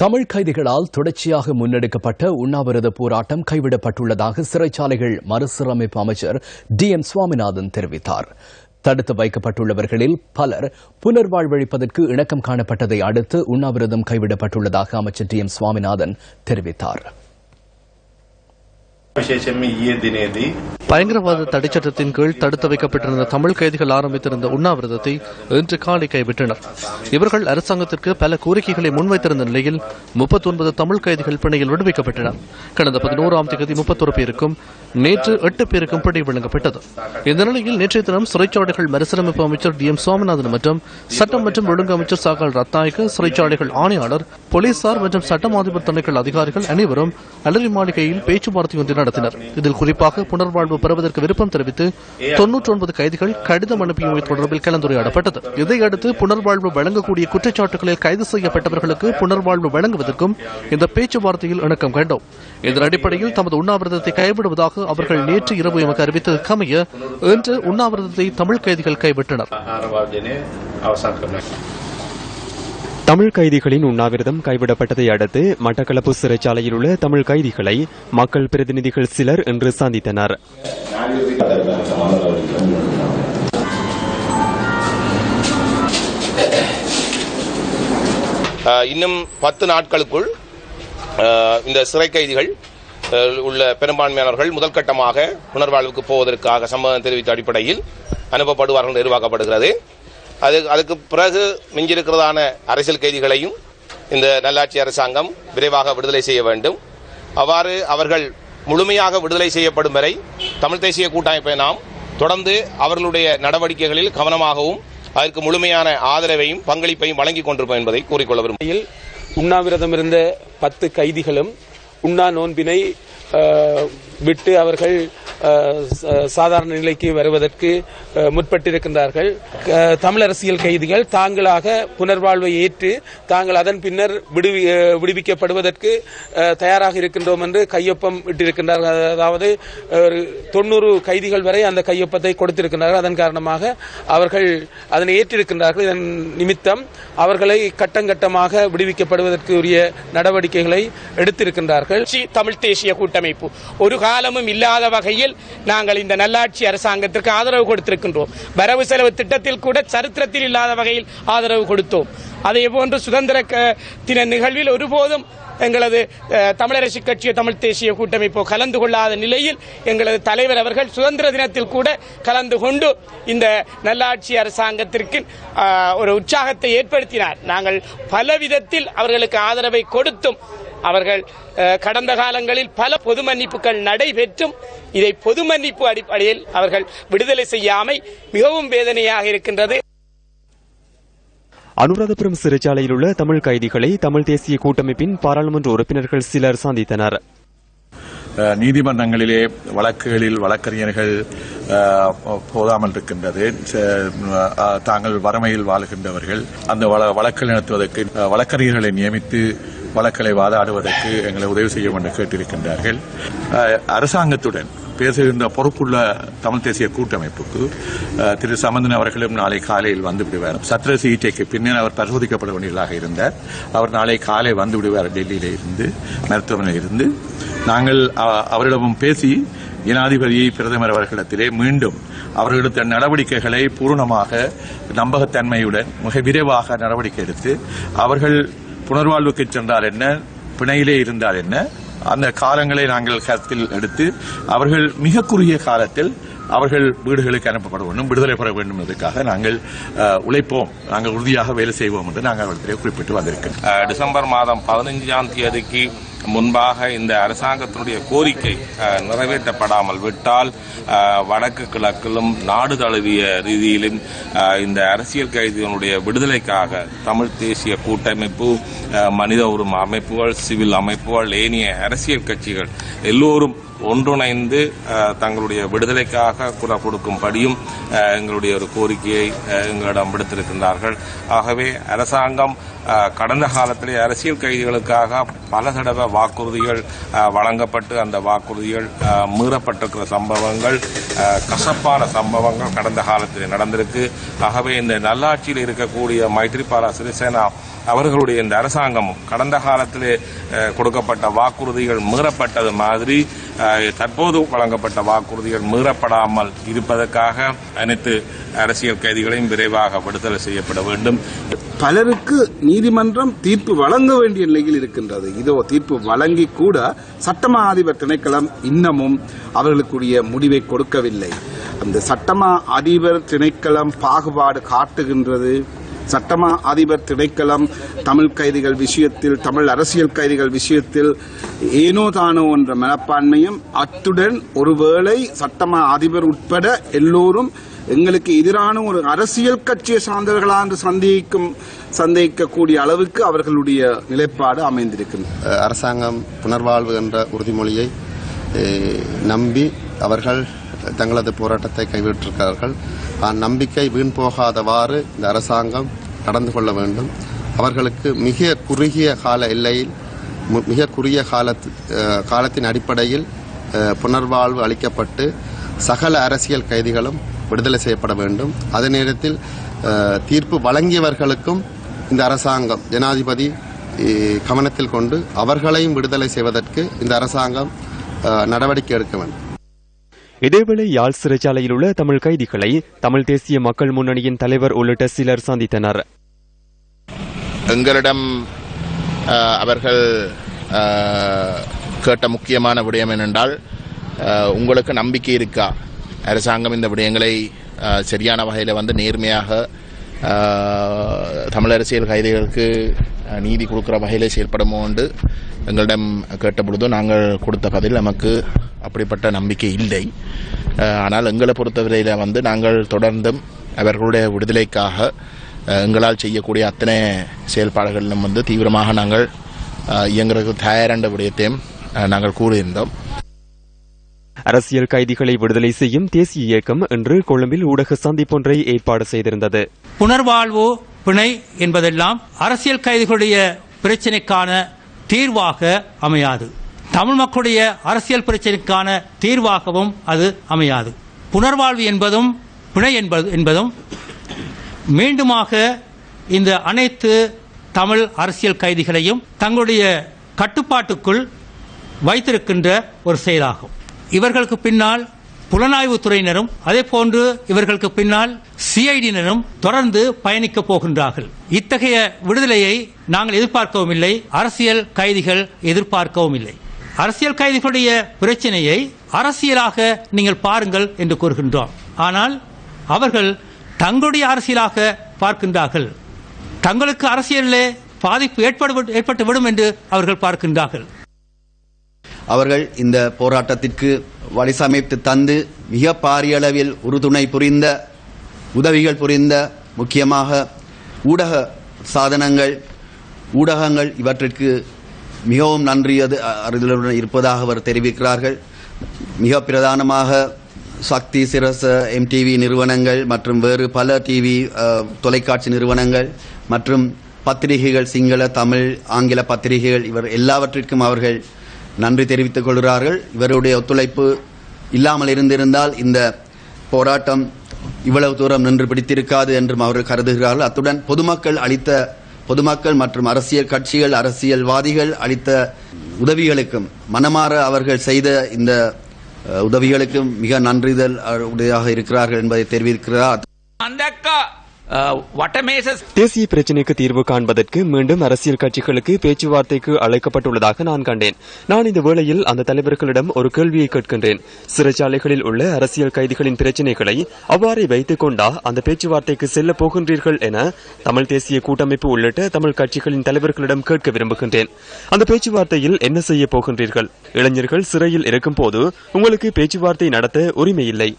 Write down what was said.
தமிழ் கைதிகளால் தொடர்ச்சியாக முன்னெடுக்கப்பட்ட உண்ணாவிரத போராட்டம் கைவிடப்பட்டுள்ளதாக சிறைச்சாலைகள் மறுசீரமைப்பு அமைச்சர் டி எம் சுவாமிநாதன் தெரிவித்தார். தடுத்து வைக்கப்பட்டுள்ளவர்களில் பலர் புனர்வாழ்வழிப்பதற்கு இணக்கம் காணப்பட்டதை அடுத்து உண்ணாவிரதம் கைவிடப்பட்டுள்ளதாக அமைச்சர் டி எம் சுவாமிநாதன் தெரிவித்தார். பயங்கரவாத தடைச்சட்டத்தின் கீழ் தடுத்து வைக்கப்பட்டிருந்த தமிழ் கைதிகள் ஆரம்பித்திருந்த உண்ணாவிரதத்தை இன்று காலை கைவிட்டனர். இவர்கள் அரசாங்கத்திற்கு பல கோரிக்கைகளை முன்வைத்திருந்த நிலையில் முப்பத்தி ஒன்பது தமிழ் கைதிகள் பிணையில் விடுவிக்கப்பட்டனர். கடந்த பதினோராம் தேதி முப்பத்தொரு பேருக்கும் நேற்று எட்டு பேருக்கும் பிணை வழங்கப்பட்டது. இந்த நிலையில் நேற்றைய தினம் சிறைச்சாலைகள் மறுசீரமைப்பு அமைச்சர் டி எம் சுவாமிநாதன் மற்றும் சட்டம் மற்றும் ஒழுங்கு அமைச்சர் சாகல் ரத்நாயக்க சிறைச்சாலைகள் ஆணையாளர் போலீசார் மற்றும் சட்டம் அதிபர் திணைக்கள் அதிகாரிகள் அனைவரும் அலரி மாளிகையில் பேச்சுவார்த்தை ஒன்றை நடத்தினர். இதில் குறிப்பாக புனர்வாழ்வு பெறுவதற்கு விருப்பம் தெரிவித்து தொன்னூற்றி ஒன்பது கைதிகள் கடிதம் அனுப்பியமை தொடர்பில் கலந்துரையாடப்பட்டது. இதையடுத்து புனர்வாழ்வு வழங்கக்கூடிய குற்றச்சாட்டுகளில் கைது செய்யப்பட்டவர்களுக்கு புனர்வாழ்வு வழங்குவதற்கும் இந்த பேச்சுவார்த்தையில் இணக்கம் கண்டோம். இதன் அடிப்படையில் தமது உண்ணாவிரதத்தை கைவிடுவதாக அவர்கள் நேற்று இரவு எமக்கு அறிவித்ததற்கு அமைய இன்று உண்ணாவிரதத்தை தமிழ் கைதிகள் கைவிட்டனர். தமிழ் கைதிகளின் உண்ணாவிரதம் கைவிடப்பட்டதை அடுத்து மட்டக்களப்பு சிறைச்சாலையில் உள்ள தமிழ் கைதிகளை மக்கள் பிரதிநிதிகள் சிலர் இன்று சந்தித்தனர். இன்னும் பத்து நாட்களுக்குள் இந்த சிறை கைதிகள் உள்ள பெரும்பான்மையானவர்கள் முதல் கட்டமாக புனர்வாழ்வுக்கு போவதற்காக சம்மதம் தெரிவித்த அடிப்படையில் அனுப்பப்படுவார்கள் என்று எதிர்பார்க்கப்படுகிறது. அது அதுக்கு பிறகு மிஞ்சிருக்கிறதான அரசியல் கைதிகளையும் இந்த நல்லாட்சி அரசாங்கம் விரைவாக விடுதலை செய்ய வேண்டும். அவ்வாறு அவர்கள் முழுமையாக விடுதலை செய்யப்படும் வரை தமிழ் தேசிய கூட்டமைப்பை நாம் தொடர்ந்து அவர்களுடைய நடவடிக்கைகளில் கவனமாகவும் அதற்கு முழுமையான ஆதரவையும் பங்களிப்பையும் வழங்கிக் கொண்டிருப்போம் என்பதை கூறிக்கொள்ள வரும் உண்ணாவிரதம் இருந்த பத்து கைதிகளும் உண்ணா நோன்பினை விட்டு அவர்கள் சாதாரண நிலைக்கு வருவதற்கு முற்பட்டிருக்கின்றார்கள். தமிழ் அரசியல் கைதிகள் தாங்களாக புனர்வாழ்வை ஏற்று தாங்கள் அதன் பின்னர் விடுவி விடுவிக்கப்படுவதற்கு தயாராக இருக்கின்றோம் என்று கையொப்பம் இட்டிருக்கின்றார்கள். அதாவது ஒரு தொண்ணூறு கைதிகள் வரை அந்த கையொப்பத்தை கொடுத்திருக்கின்றார்கள். அதன் காரணமாக அவர்கள் அதனை ஏற்றிருக்கின்றார்கள். இதன் நிமித்தம் அவர்களை கட்டங்கட்டமாக விடுவிக்கப்படுவதற்கு உரிய நடவடிக்கைகளை எடுத்திருக்கின்றார்கள். தமிழ் தேசிய கூட்டமைப்பு. ஒரு காலமும் இல்லாத வகையில் நாங்கள் இந்த நல்லாட்சி அரசாங்கத்திற்கு ஆதரவு கொடுத்திருக்கின்றோம். வரவு செலவு திட்டத்தில் கூட சரித்திரத்தில் இல்லாத வகையில் ஆதரவு கொடுத்தோம். அதே போன்று சுதந்திர க- தின நிகழ்வில் ஒருபோதும் எங்களது தமிழரசு கட்சி தமிழ் தேசிய கூட்டமைப்பு கலந்து கொள்ளாத நிலையில் எங்களது தலைவர் அவர்கள் சுதந்திர தினத்தில் கூட கலந்து கொண்டு இந்த நல்லாட்சி அரசாங்கத்திற்கு ஒரு உற்சாகத்தை ஏற்படுத்தினார். நாங்கள் பல விதத்தில் அவர்களுக்கு ஆதரவை கொடுத்தும் அவர்கள் அஹ், கடந்த காலங்களில் பல பொது மன்னிப்புகள் நடைபெற்றும் இதை பொது மன்னிப்பு அடிப்படையில் அவர்கள் விடுதலை செய்யாமை மிகவும் வேதனையாக இருக்கின்றது. அனுராதபுரம் சிறைச்சாலையில் உள்ள தமிழ் கைதிகளை தமிழ் தேசிய கூட்டமைப்பின் பாராளுமன்ற உறுப்பினர்கள் சிலர் சந்தித்தனர். அஹ் நீதிமன்றங்களிலே வழக்குகளில் வழக்கறிஞர்கள் போதாமல் இருக்கின்றது. தாங்கள் வறுமையில் வாழுகின்றவர்கள். அந்த வழ- வழக்குகள் நடத்துவதற்கு வழக்கறிஞர்களை நியமித்து வழக்களை வாதாடுவதற்கு எங்களை உதவி செய்ய வேண்டும் கேட்டிருக்கின்றார்கள். அரசாங்கத்துடன் பேசுகின்ற பொறுப்புள்ள தமிழ் தேசிய கூட்டமைப்புக்கு திரு சமந்தன் அவர்களும் நாளை காலையில் வந்து விடுவார். சத்திர சிகிச்சைக்கு பின்னர் அவர் பரிசோதிக்கப்பட வேண்டியதாக இருந்தார். அவர் நாளை காலை வந்து விடுவார் டெல்லியில இருந்து மருத்துவமனையில் இருந்து. நாங்கள் அவரிடமும் பேசி ஜனாதிபதி பிரதமர் அவர்களிடத்திலே மீண்டும் அவர்களுடைய நடவடிக்கைகளை பூரணமாக நம்பகத்தன்மையுடன் மிக விரைவாக நடவடிக்கை எடுத்து அவர்கள் புனர்வாழ்வுக்கு சென்றால் என்ன? பிணையிலே இருந்தால் என்ன? அந்த காலங்களை நாங்கள் கருத்தில் எடுத்து அவர்கள் மிக குறுகிய காலத்தில் அவர்கள் வீடுகளுக்கு அனுப்பப்பட வேண்டும். விடுதலை பெற வேண்டும் என்பதற்காக நாங்கள் உழைப்போம். நாங்கள் உறுதியாக வேலை செய்வோம் என்று நாங்கள் அவர்களிடையே குறிப்பிட்டு வந்திருக்கிறோம். டிசம்பர் மாதம் பதினைஞ்சாம் தேதிக்கு முன்பாக இந்த அரசாங்கத்தினுடைய கோரிக்கை நிறைவேற்றப்படாமல் விட்டால் வடக்கு கிழக்கிலும் நாடு தழுவிய ரீதியிலும் இந்த அரசியல் கைதிகளுடைய விடுதலைக்காக தமிழ் தேசிய கூட்டமைப்பு மனித உரிமை அமைப்புகள் சிவில் அமைப்புகள் ஏனைய அரசியல் கட்சிகள் எல்லோரும் ஒன்றிணைந்து தங்களுடைய விடுதலைக்காக குரல் கொடுக்கும்படியும் எங்களுடைய ஒரு கோரிக்கையை எங்களிடம் விடுத்திருக்கின்றார்கள். ஆகவே அரசாங்கம் கடந்த காலத்திலே அரசியல் கைதிகளுக்காக பல தடவை வாக்குறுதிகள் வழங்கப்பட்டு அந்த வாக்குறுதிகள் மீறப்பட்டிருக்கிற சம்பவங்கள் கசப்பான சம்பவங்கள் கடந்த காலத்தில் நடந்திருக்கு. ஆகவே இந்த நல்லாட்சியில் இருக்கக்கூடிய மைத்ரிபால சிறிசேனா அவர்களுடைய இந்த அரசாங்கம் கடந்த காலத்திலே கொடுக்கப்பட்ட வாக்குறுதிகள் மீறப்பட்டது மாதிரி தற்போது வழங்கப்பட்ட வாக்குறுதிகள் மீறப்படாமல் இருப்பதற்காக அனைத்து அரசியல் கைதிகளையும் விரைவாக விடுதலை செய்யப்பட வேண்டும். பலருக்கு நீதிமன்றம் தீர்ப்பு வழங்க வேண்டிய நிலையில் இருக்கின்றது. இதோ தீர்ப்பு வழங்கி கூட சட்டமா அதிபர் திணைக்களம் இன்னமும் அவர்களுக்குரிய முடிவை கொடுக்கவில்லை. அந்த சட்டமா அதிபர் திணைக்களம் பாகுபாடு காட்டுகின்றது. சட்டமா அதிபர் திணைக்களம் தமிழ் கைதிகள் விஷயத்தில் தமிழ் அரசியல் கைதிகள் விஷயத்தில் ஏனோ தானோ என்ற மனப்பான்மையும் அத்துடன் ஒருவேளை சட்டமா அதிபர் உட்பட எல்லோரும் எங்களுக்கு எதிரான ஒரு அரசியல் கட்சியை சார்ந்தவர்களா என்று சந்தேகிக்கும் சந்தேகிக்கக்கூடிய அளவுக்கு அவர்களுடைய நிலைப்பாடு அமைந்திருக்கும் அரசாங்கம் புனர்வாழ்வு என்ற உறுதிமொழியை நம்பி அவர்கள் தங்களது போராட்டத்தை கைவிட்டிருக்கிறார்கள். அந்நம்பிக்கை வீண் போகாதவாறு இந்த அரசாங்கம் நடந்து கொள்ள வேண்டும். அவர்களுக்கு மிக குறுகிய கால எல்லையில் மிக குறுகிய காலத்து காலத்தின் அடிப்படையில் புனர்வாழ்வு அளிக்கப்பட்டு சகல அரசியல் கைதிகளும் விடுதலை செய்யப்பட வேண்டும். அதே நேரத்தில் தீர்ப்பு வழங்கியவர்களுக்கும் இந்த அரசாங்கம் ஜனாதிபதி கவனத்தில் கொண்டு அவர்களையும் விடுதலை செய்வதற்கு இந்த அரசாங்கம் நடவடிக்கை எடுக்க வேண்டும். இதேவேளை யாழ் சிறைச்சாலையில் உள்ள தமிழ் கைதிகளை தமிழ் தேசிய மக்கள் முன்னணியின் தலைவர் உள்ளிட்ட சிலர் சந்தித்தனர். எங்களிடம் அவர்கள் கேட்ட முக்கியமான விடயம் என்னென்றால் உங்களுக்கு நம்பிக்கை இருக்கா? அரசாங்கம் இந்த விடயங்களை சரியான வகையில் வந்து நேர்மையாக தமிழ் அரசியல் கைதிகளுக்கு நீதி கொடுக்குற வகையில் செயல்படுமோ என்று எங்களிடம் கேட்ட பொழுது நாங்கள் கொடுத்த பதில் நமக்கு அப்படிப்பட்ட நம்பிக்கை இல்லை. அஹ், ஆனால் எங்களை பொறுத்தவரையில் வந்து நாங்கள் தொடர்ந்தும் அவர்களுடைய விடுதலைக்காக அஹ், எங்களால் செய்யக்கூடிய அத்தனை செயல்பாடுகளிலும் வந்து தீவிரமாக நாங்கள் அஹ், இயங்குறதுக்கு தயாரான விடயத்தையும் நாங்கள் கூறியிருந்தோம். அரசியல் கைதிகளை விடுதலை செய்யும் தேசிய இயக்கம் இன்று கொழும்பில் ஊடக சந்திப்பொன்றை ஏற்பாடு செய்திருந்தது. புனர்வாழ்வு பிணை என்பதெல்லாம் அரசியல் கைதிகளுடைய பிரச்சினைக்கான தீர்வாக அமையாது. தமிழ் மக்களுடைய அரசியல் பிரச்சினைக்கான தீர்வாகவும் அது அமையாது. புனர்வாழ்வு என்பதும் பிணை என்பது என்பதும் மீண்டுமாக இந்த அனைத்து தமிழ் அரசியல் கைதிகளையும் தங்களுடைய கட்டுப்பாட்டுக்குள் வைத்திருக்கின்ற ஒரு செயலாகும். இவர்களுக்கு பின்னால் புலனாய்வு துறையினரும் அதே போன்று இவர்களுக்கு பின்னால் சிஐடியினரும் தொடர்ந்து பயணிக்கப் போகின்றார்கள். இத்தகைய விடுதலையை நாங்கள் எதிர்பார்க்கவும் இல்லை அரசியல் கைதிகள் எதிர்பார்க்கவும் இல்லை. அரசியல் கைதிகளுடைய பிரச்சனையை அரசியலாக நீங்கள் பாருங்கள் என்று கூறுகின்றோம். ஆனால் அவர்கள் தங்களுடைய அரசியலாக பார்க்கின்றார்கள். தங்களுக்கு அரசியலிலே பாதிப்பு ஏற்படு ஏற்பட்டுவிடும் என்று அவர்கள் பார்க்கின்றார்கள். அவர்கள் இந்த போராட்டத்திற்கு வழிசமைத்து தந்து மிக பாரிய அளவில் உறுதுணை புரிந்த உதவிகள் புரிந்த முக்கியமாக ஊடக சாதனங்கள் ஊடகங்கள் இவற்றிற்கு மிகவும் நன்றியது அறிதலுடன் இருப்பதாக அவர் தெரிவிக்கிறார்கள். மிக பிரதானமாக சக்தி சிரச எம்டிவி நிறுவனங்கள் மற்றும் வேறு பல டிவி தொலைக்காட்சி நிறுவனங்கள் மற்றும் பத்திரிகைகள் சிங்கள தமிழ் ஆங்கில பத்திரிகைகள் இவர் எல்லாவற்றிற்கும் அவர்கள் நன்றி தெரிவித்துக் கொள்கிறார்கள். இவருடைய ஒத்துழைப்பு இல்லாமல் இருந்திருந்தால் இந்த போராட்டம் இவ்வளவு தூரம் நின்று பிடித்திருக்காது என்றும் அவர்கள் கருதுகிறார்கள். அத்துடன் பொதுமக்கள் அளித்த பொதுமக்கள் மற்றும் அரசியல் கட்சிகள் அரசியல்வாதிகள் அளித்த உதவிகளுக்கும் மனமாற அவர்கள் செய்த இந்த உதவிகளுக்கும் மிக நன்றிதல் உடையாக இருக்கிறார்கள் என்பதை தெரிவிக்கிறார். தேசிய பிரச்சினைக்கு தீர்வு காண்பதற்கு மீண்டும் அரசியல் கட்சிகளுக்கு பேச்சுவார்த்தைக்கு அழைக்கப்பட்டுள்ளதாக நான் கண்டேன். நான் இந்த வேளையில் அந்த தலைவர்களிடம் ஒரு கேள்வியை கேட்கின்றேன். சிறைச்சாலைகளில் உள்ள அரசியல் கைதிகளின் பிரச்சினைகளை அவ்வாறே வைத்துக் கொண்டா அந்த பேச்சுவார்த்தைக்கு செல்ல போகின்றீர்கள் என தமிழ் தேசிய கூட்டமைப்பு உள்ளிட்ட தமிழ் கட்சிகளின் தலைவர்களிடம் கேட்க விரும்புகின்றேன். அந்த பேச்சுவார்த்தையில் என்ன செய்ய போகின்றீர்கள்? இளைஞர்கள் சிறையில் இருக்கும் போது உங்களுக்கு பேச்சுவார்த்தை நடத்த உரிமை இல்லை